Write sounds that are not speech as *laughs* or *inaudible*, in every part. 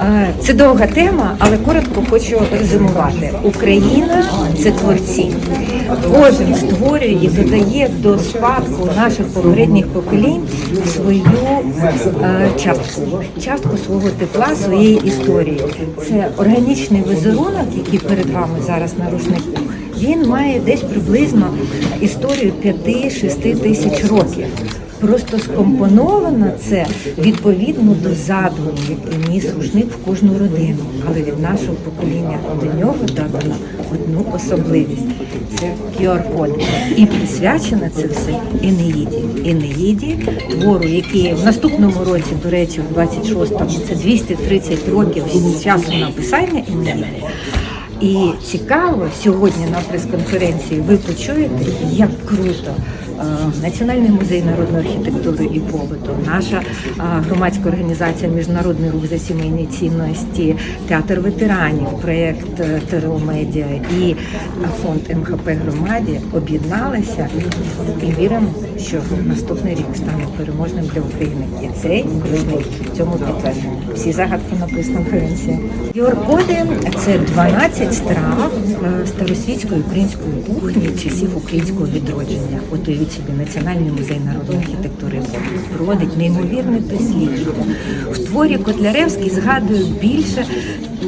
Е, Це довга тема, але коротко хочу резюмувати. Україна це творці. Кожен створює і додає до спадку наших попередніх поколінь свою е, частку, частку свого тепла, своєї історії. Це органічний візерунок, який перед вами зараз на рушнику. Він має десь приблизно історію 5-6 тисяч років. Просто скомпоновано це відповідно до задуму, який ніс рушник в кожну родину. Але від нашого покоління до нього додано одну особливість це QR-код. І присвячено це все Енеїді. Енеїді, твору, який в наступному році, до речі, в 26-му, це 230 років з часу написання Енеїди. І цікаво сьогодні на прес-конференції ви почуєте, як круто Національний музей народної архітектури і побуту, наша е, громадська організація Міжнародний рух за сімейні цінності, театр ветеранів, проєкт е, Медіа і фонд МХП громаді об'єдналися і віримо, що наступний рік стане переможним для України. І цей рушник цьому підтвердження. Всі загадки на прес-конференції. Юркоди це 12 страв е, старосвітської української кухні часів українського відродження. От собі, Національний музей народної архітектури проводить неймовірне дослідження. В творі Котляревський згадує більше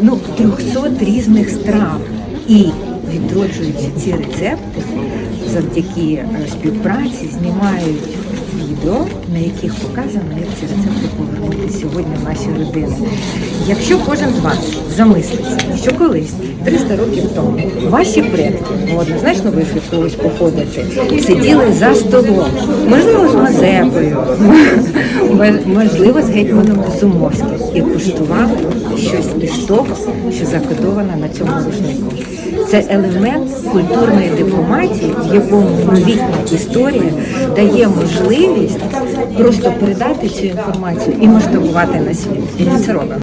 ну, 300 різних страв. І відроджуючи ці рецепти, завдяки е, співпраці знімають відео, на яких показано, як ці рецепти повернути сьогодні в наші родини. Якщо кожен з вас замислиться, що колись 300 років тому ваші предки, ну однозначно ви ж від когось походите, сиділи за столом, можливо, з Мазепою, *laughs* можливо, з гетьманом Зумовським і куштували щось із того, що закодовано на цьому рушнику. Це елемент культурної дипломатії, в якому новітня історія дає можливість просто передати цю інформацію і масштабувати на світ. І ми це робимо.